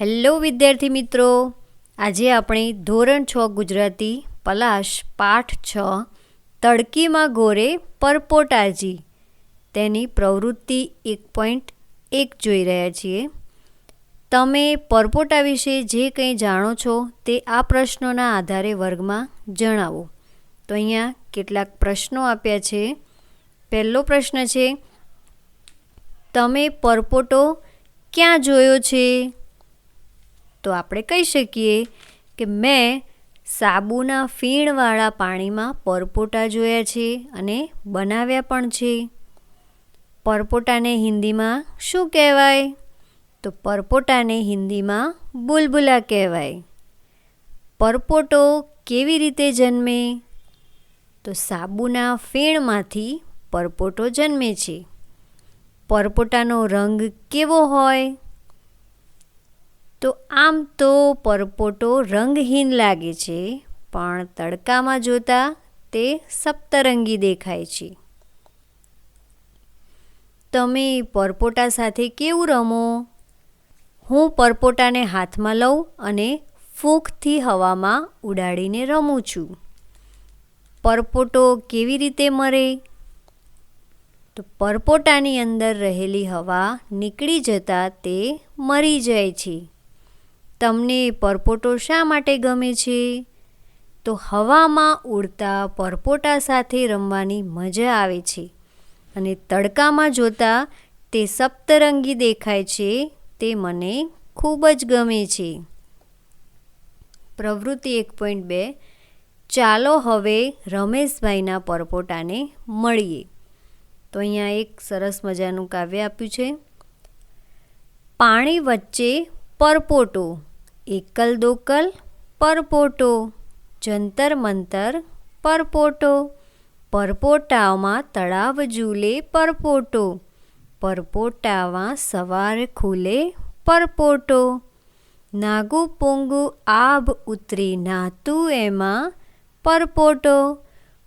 Hello વિદ્યાર્થી મિત્રો. આજે આપણે ધોરણ છ ગુજરાતી, પલાશ, પાઠ છ, તડકીમાં ગોરે, પરપોટાજી. તેની પ્રવૃત્તિ એક પોઈન્ટ એક જોઈ રહ્યા છીએ. તમે પરપોટા વિશે જે કંઈ જાણો છો તે આ પ્રશ્નોના આધારે વર્ગમાં જણાવો. તો અહીંયા કેટલાક પ્રશ્નો આપ્યા છે. પહેલો પ્રશ્ન છે, તમે પરપોટો ક્યાં જોયો છે? તો આપણે કહી શકીએ કે મેં સાબુના ફીણવાળા પાણીમાં પરપોટા જોયા છે અને બનાવ્યા પણ છે. પરપોટાને હિન્દીમાં શું કહેવાય? તો પરપોટાને હિન્દીમાં બુલબુલા કહેવાય. પરપોટો કેવી રીતે જન્મે? તો સાબુના ફીણમાંથી પરપોટો જન્મે છે. પરપોટાનો રંગ કેવો હોય? તો આમ તો પરપોટો રંગહીન લાગે છે, પણ તડકામાં જોતા તે સપ્તરંગી દેખાય છે. તમે પરપોટા સાથે કેવું રમો? હું પરપોટાને હાથમાં લઉં અને ફૂંકથી હવામાં ઉડાડીને રમું છું. પરપોટો કેવી રીતે મરે? તો પરપોટાની અંદર રહેલી હવા નીકળી જતાં તે મરી જાય છે. તમને પરપોટો શા માટે ગમે છે? તો હવામાં ઉડતા પરપોટા સાથે રમવાની મજા આવે છે. અને તડકામાં જોતાં તે સપ્તરંગી દેખાય છે, તે મને ખૂબ જ ગમે છે. પ્રવૃત્તિ એક પોઈન્ટ બે. ચાલો હવે રમેશભાઈના પરપોટાને મળીએ. તો અહીંયા એક સરસ મજાનું કાવ્ય આપ્યું છે. પાણી વચ્ચે પરપોટો. એકલ દોકલ પરપોટો. જંતર મંતર, પરપોટો. પરપોટામાં તળાવ ઝૂલે, પરપોટો. પરપોટામાં સવાર ખુલે, પરપોટો. નાગુ પોંગુ આભ ઉતરી નાતું એમાં, પરપોટો.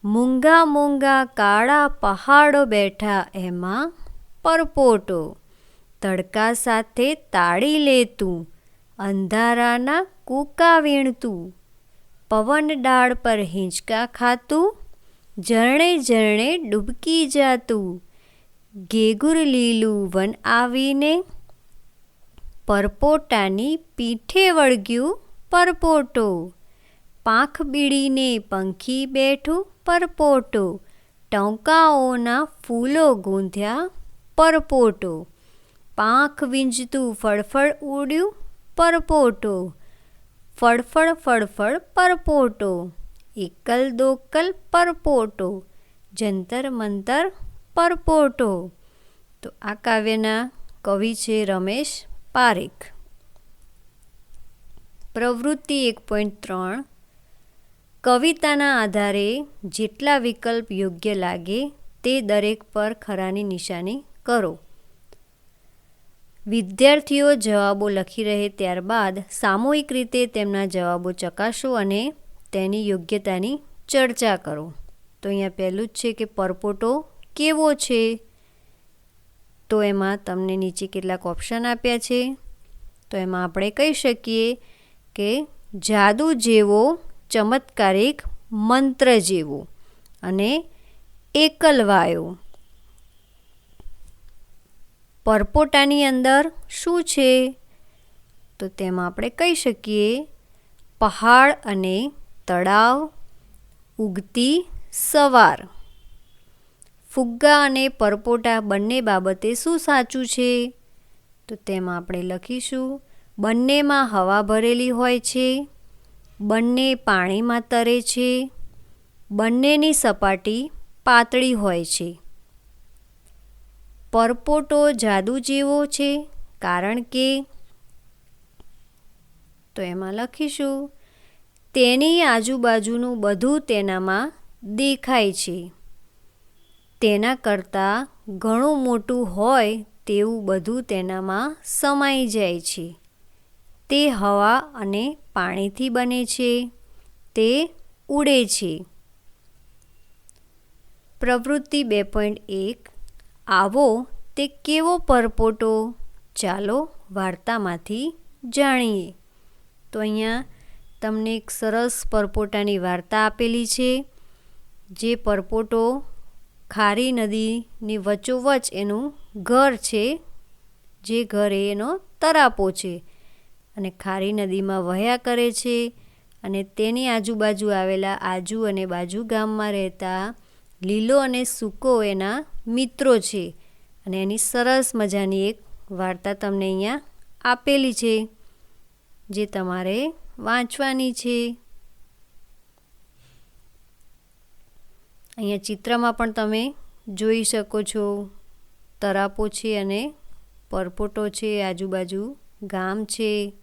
મૂંગા મૂંગા કાળા પહાડો બેઠા એમાં, પરપોટો. તડકા સાથે તાળી લેતું અંધારાના કૂકા વીણતું, પવન ડાળ પર હિંચકા ખાતું, ઝરણે ઝરણે ડૂબકી જાતું ઘેગુર લીલું વન આવીને પરપોટાની પીઠે વળગ્યું પરપોટો, પાંખ બીડીને પંખી બેઠું પરપોટો, ટંકાઓના ફૂલો ગૂંથ્યા પરપોટો, પાંખ વીંજતું ફળફળ ઉડ્યું પરપોટો. ફળફળ ફળફળ, પરપોટો. એકલ, દોકલ, પરપોટો. જંતર, મંતર, પરપોટો. તો આ કાવ્યના કવિ છે રમેશ પારેખ. પ્રવૃત્તિ એક પોઈન્ટ ત્રણ. કવિતાના આધારે જેટલા વિકલ્પ યોગ્ય લાગે તે દરેક પર ખરાની નિશાની કરો. વિદ્યાર્થીઓ જવાબો લખી રહે ત્યારબાદ સામૂહિક રીતે તેમના જવાબો ચકાસો અને તેની યોગ્યતાની ચર્ચા કરો. તો અહીંયા પહેલું જ છે કે પરપોટો કેવો છે? તો એમાં તમને નીચે કેટલાક ઓપ્શન આપ્યા છે. તો એમાં આપણે કહી શકીએ કે જાદુ જેવો ચમત્કારિક મંત્ર જેવો અને એકલવાયો. પરપોટાની અંદર શું છે? તો તેમાં આપણે કહી શકીએ, પહાડ અને તળાવ, ઉગતી સવાર. ફુગ્ગા અને પરપોટા બંને બાબતે શું સાચું છે? તો તેમાં આપણે લખીશું, બંનેમાં હવા ભરેલી હોય છે, બંને પાણીમાં તરે છે, બંનેની સપાટી પાતળી હોય છે. પરપોટો જાદુ જેવો છે, કારણ કે તો એમાં લખીશું, તેની આજુબાજુનું બધું તેનામાં દેખાય છે. તેના કરતાં ઘણું મોટું હોય તેવું બધું તેનામાં સમાઈ જાય છે. તે હવા અને પાણીથી બને છે. તે ઉડે છે. પ્રવૃત્તિ બે પોઈન્ટ એક આવો તે કેવો પરપોટો? ચાલો વાર્તામાંથી જાણીએ. તો અહીંયા તમને એક સરસ પરપોટાની વાર્તા આપેલી છે, જે પરપોટો ખારી નદીની વચોવચ એનું ઘર છે, જે ઘર એનો તરાપો છે અને ખારી નદીમાં વહ્યા કરે છે અને તેની આજુબાજુ આવેલા આજુ અને બાજુ ગામમાં રહેતા લીલો અને સૂકો એના મિત્રો છે. અને એની સરસ મજાની એક વાર્તા તમને અહીંયા આપેલી છે, જે તમારે વાંચવાની છે. અહીંયા ચિત્રમાં પણ તમે જોઈ શકો છો, તરાપો છે અને પરપોટો છે, આજુબાજુ ગામ છે.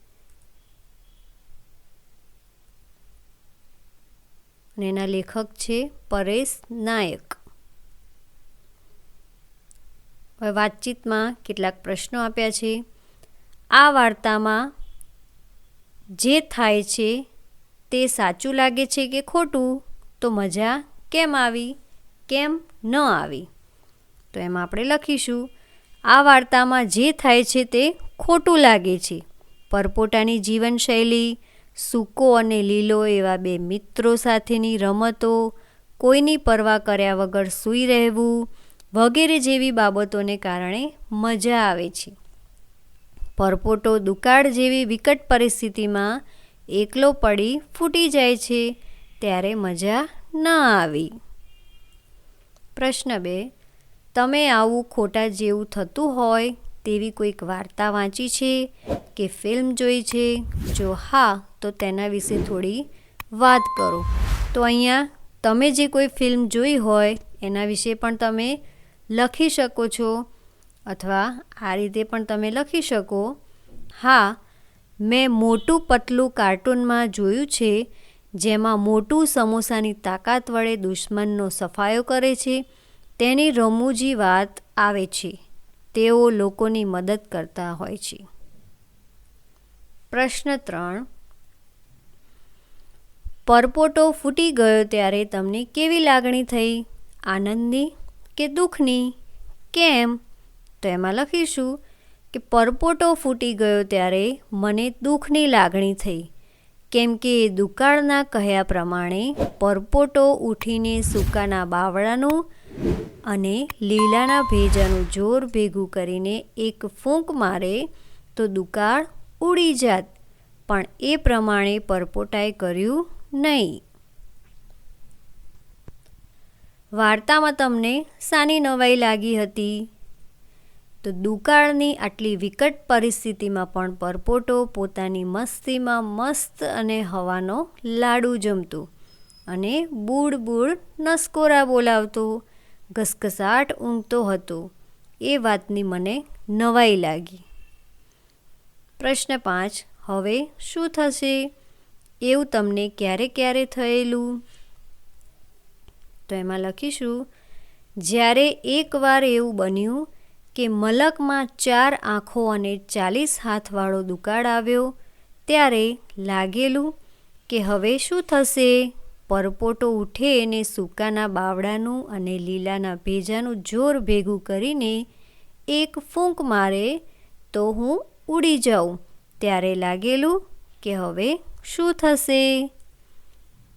અને એના લેખક છે પરેશ નાયક. હવે વાતચીતમાં કેટલાક પ્રશ્નો આપ્યા છે. આ વાર્તામાં જે થાય છે તે સાચું લાગે છે કે ખોટું? તો મજા કેમ આવી? કેમ ન આવી? તો એમાં આપણે લખીશું, આ વાર્તામાં જે થાય છે તે ખોટું લાગે છે. પરપોટાની જીવનશૈલી, સૂકો અને લીલો એવા બે મિત્રો સાથેની રમતો, કોઈની પરવા કર્યા વગર સૂઈ રહેવું વગેરે જેવી બાબતોને કારણે મજા આવે છે. પરપોટો દુકાળ જેવી વિકટ પરિસ્થિતિમાં એકલો પડી ફૂટી જાય છે ત્યારે મજા ન આવી. પ્રશ્ન બે, તમે આવું ખોટા જેવું થતું હોય તેવી કોઈક વાર્તા વાંચી છે કે ફિલ્મ જોઈ છે? જો હા, તો તેના વિશે થોડી વાત કરો. તો અહીંયા તમે જે કોઈ ફિલ્મ જોઈ હોય એના વિશે પણ તમે લખી શકો છો અથવા આ રીતે પણ તમે લખી શકો. હા, મેં મોટું પતલું કાર્ટૂનમાં જોયું છે, જેમાં મોટું સમોસાની તાકાત વડે દુશ્મનનો સફાયો કરે છે, તેની રમૂજી વાત આવે છે, તેઓ લોકોની મદદ કરતા હોય છે. પ્રશ્ન ત્રણ. પરપોટો ફૂટી ગયો ત્યારે તમને કેવી લાગણી થઈ? આનંદની? કે દુઃખની? કેમ? તો એમાં લખીશું કે પરપોટો ફૂટી ગયો ત્યારે મને દુઃખની લાગણી થઈ. કેમ કે દુકાળના કહ્યા પ્રમાણે પરપોટો ઉઠીને સૂકાના બાવળાનું અને લીલાના ભેજાનું જોર ભેગું કરીને એક ફૂંક મારે તો દુકાળ ઉડી જાત. પણ એ પ્રમાણે પરપોટાએ કર્યું નહીં. વાર્તામાં તમને સાની નવાઈ લાગી હતી. તો દુકાળની આટલી વિકટ પરિસ્થિતિમાં પણ પરપોટો પોતાની મસ્તીમાં મસ્ત અને હવાનો લાડુ જમતું અને બૂડ બૂડ નસકોરા બોલાવતો, ઘસઘસાટ ઊંઘતો હતો. એ વાતની મને નવાઈ લાગી. પ્રશ્ન પાંચ, હવે શું થશે? એવું તમને ક્યારે ક્યારે થયેલું? તો એમાં લખીશું, જ્યારે એકવાર એવું બન્યું કે મલકમાં ચાર આંખો અને ચાલીસ હાથવાળો દુકાળ આવ્યો, ત્યારે લાગેલું કે હવે શું થશે? પરપોટો ઉઠે અને સૂકાના બાવડાનું અને લીલાના ભેજાનું જોર ભેગું કરીને એક ફૂંક મારે તો હું ઉડી જાઉં. ત્યારે લાગેલું કે હવે શું થશે?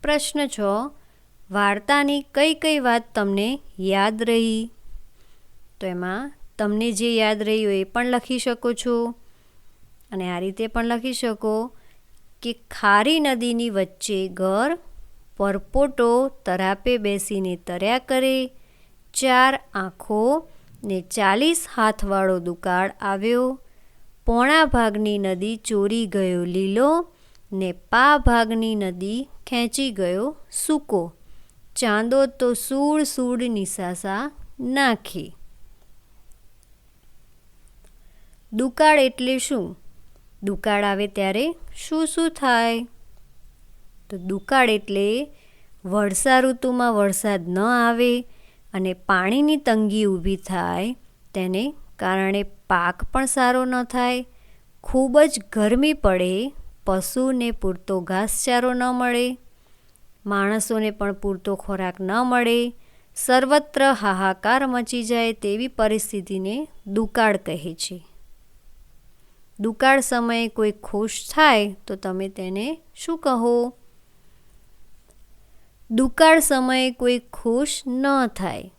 પ્રશ્ન છ વાર્તાની કઈ કઈ વાત તમને યાદ રહી? તો એમાં તમને જે યાદ રહ્યું એ પણ લખી શકો છો. અને આ રીતે પણ લખી શકો કે ખારી નદીની વચ્ચે ઘર પરપોટો તરાપે બેસીને તર્યા કરે. ચાર આંખો ને ચાલીસ હાથવાળો દુકાળ આવ્યો. પોણા ભાગની નદી ચોરી ગયો લીલો ને પા ભાગની નદી ખેંચી ગયો સૂકો. ચાંદો તો સૂળ સૂળ નિસાસા નાખી. દુકાળ એટલે શું? દુકાળ આવે ત્યારે શું શું થાય? તો દુકાળ એટલે વર્ષા ઋતુમાં વરસાદ ન આવે અને પાણીની તંગી ઊભી થાય, તેને કારણે પાક પણ સારો ન થાય, ખૂબ જ ગરમી પડે, પશુને પૂરતો ઘાસચારો ન મળે. માણસોને પણ પૂરતો ખોરાક ન મળે, સર્વત્ર હાહાકાર મચી જાય તેવી પરિસ્થિતિને દુકાળ કહે છે. દુકાળ સમયે કોઈ ખુશ થાય તો તમે તેને શું કહો? દુકાળ સમયે કોઈ ખુશ ન થાય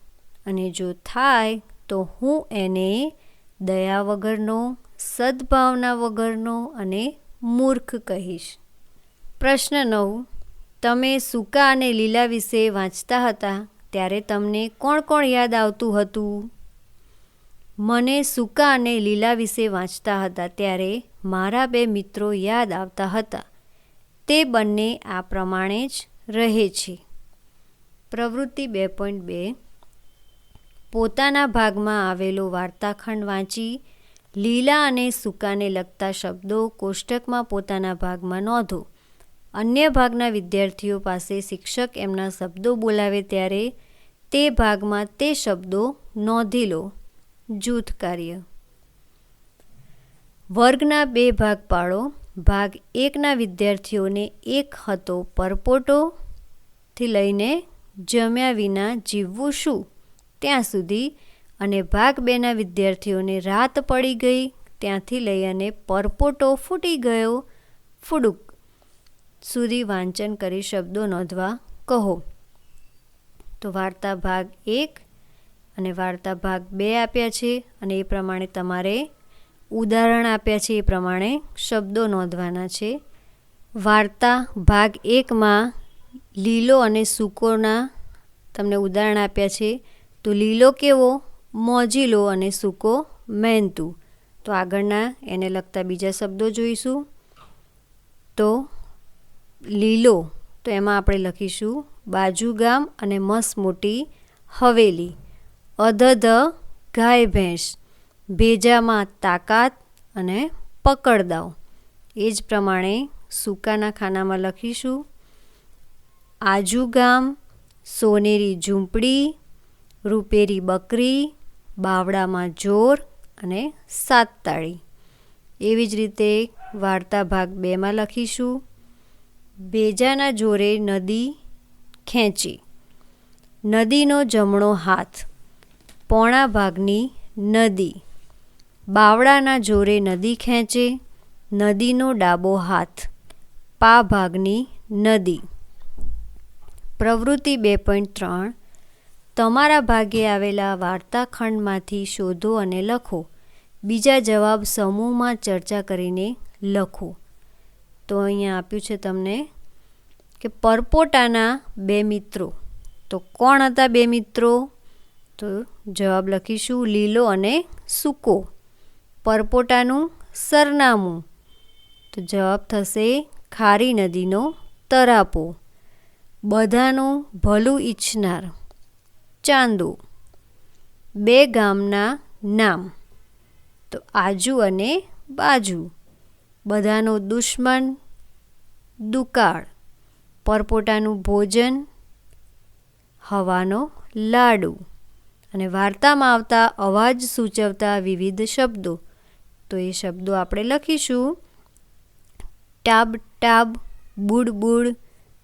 અને જો થાય તો હું એને દયા વગરનો, સદભાવના વગરનો અને મૂર્ખ કહીશ. પ્રશ્ન નવ તમે સૂકા અને લીલા વિશે વાંચતા હતા, ત્યારે તમને કોણ કોણ યાદ આવતું હતું? મને સૂકા અને લીલા વિશે વાંચતા હતા, ત્યારે મારા બે મિત્રો યાદ આવતા હતા. તે બંને આ પ્રમાણે જ રહે છે. પ્રવૃત્તિ બે પોઈન્ટ બે. પોતાના ભાગમાં આવેલો વાર્તાખંડ વાંચી, લીલા અને સૂકાને લગતા શબ્દો કોષ્ટકમાં પોતાના ભાગમાં નોંધો. અન્ય ભાગના વિદ્યાર્થીઓ પાસે શિક્ષક એમના શબ્દો બોલાવે ત્યારે તે ભાગમાં તે શબ્દો નોંધી લો. જૂથ કાર્ય. વર્ગના બે ભાગ પાડો. ભાગ એકના વિદ્યાર્થીઓને એક હતો પરપોટોથી લઈને જમ્યા વિના જીવવું શું? ત્યાં સુધી અને ભાગ બેના વિદ્યાર્થીઓને રાત પડી ગઈ. ત્યાંથી લઈ અને પરપોટો ફૂટી ગયો. ફુડુક સુધી વાંચન કરી શબ્દો નોંધવા કહો. તો વાર્તા ભાગ એક અને વાર્તા ભાગ બે આપ્યા છે અને એ પ્રમાણે તમારે ઉદાહરણ આપ્યા છે એ પ્રમાણે શબ્દો નોંધવાના છે. વાર્તા ભાગ એકમાં લીલો અને સૂકોના તમને ઉદાહરણ આપ્યા છે. તો લીલો કેવો? મોજીલો અને સૂકો મહેનતું તો આગળના એને લગતા બીજા શબ્દો જોઈશું. તો લીલો, તો એમાં આપણે લખીશું બાજુ ગામ અને મસ મોટી હવેલી અધધ ગાય ભેંસ, ભેજામાં તાકાત અને પકડદાવ. એ જ પ્રમાણે સૂકાના ખાનામાં લખીશું આજુ ગામ, સોનેરી ઝૂંપડી, રૂપેરી બકરી, બાવડામાં જોર અને સાત તાળી. એવી જ રીતે વાર્તા ભાગ બેમાં લખીશું. બેજાના જોરે નદી ખેંચી. નદીનો જમણો હાથ પોણા ભાગની નદી. બાવડાના જોરે નદી ખેંચે, નદીનો ડાબો હાથ પા ભાગની નદી. પ્રવૃત્તિ બે પોઈન્ટ ત્રણ. તમારા ભાગે આવેલા વાર્તાખંડમાંથી શોધો અને લખો. બીજા જવાબ સમૂહમાં ચર્ચા કરીને લખો. તો અહીંયા આપ્યું છે તમને કે પરપોટાના બે મિત્રો. તો કોણ હતા બે મિત્રો? તો જવાબ લખીશું, લીલો અને સૂકો. પરપોટાનું સરનામું. તો જવાબ થશે, ખારી નદીનો તરાપો. બધાનું ભલું ઈચ્છનાર. ચાંદો. બે ગામના નામ. તો આજુ અને બાજુ. બધાનો દુશ્મન, દુકાળ, પરપોટાનું ભોજન, હવાનો લાડુ. અને વાર્તામાં આવતા અવાજ સૂચવતા વિવિધ શબ્દો. તો એ શબ્દો આપણે લખીશું. ટાબ ટાબ, બુડ બુડ,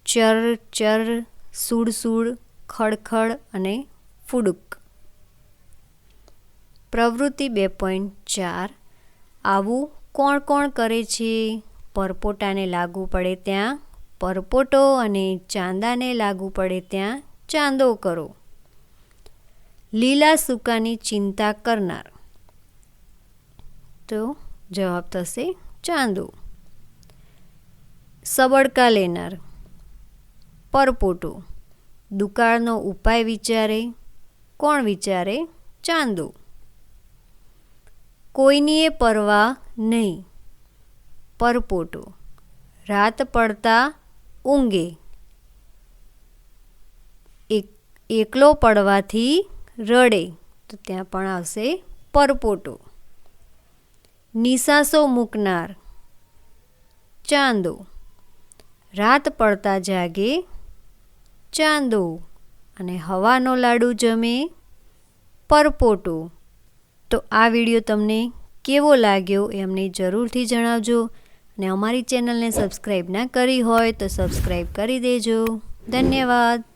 ચર ચર, સુડ સુડ, ખડખડ અને ફુડુક. પ્રવૃત્તિ બે પોઈન્ટ ચાર. આવું કોણ કોણ કરે છે? પરપોટાને લાગુ પડે ત્યાં પરપોટો અને ચાંદાને લાગુ પડે ત્યાં ચાંદો કરો. લીલા સૂકાની ચિંતા કરનાર. તો જવાબ થશે ચાંદો. સબડકા લેનાર. પરપોટો. દુકાળનો ઉપાય વિચારે. કોણ વિચારે? ચાંદો. કોઈનીએ પરવા નહીં. પરપોટો. રાત પડતા ઊંઘે. એક, એકલો પડવાથી રડે. તો ત્યાં પણ આવશે પરપોટો. નિસાસો મૂકનાર. ચાંદો. રાત પડતા જાગે ચાંદો. અને હવાનો લાડુ જમે પરપોટો. તો આ વીડિયો તમને કેવો લાગ્યો એ અમને જરૂરથી જણાવજો અને અમારી ચેનલને સબસ્ક્રાઈબ ના કરી હોય તો સબસ્ક્રાઈબ કરી દેજો. ધન્યવાદ.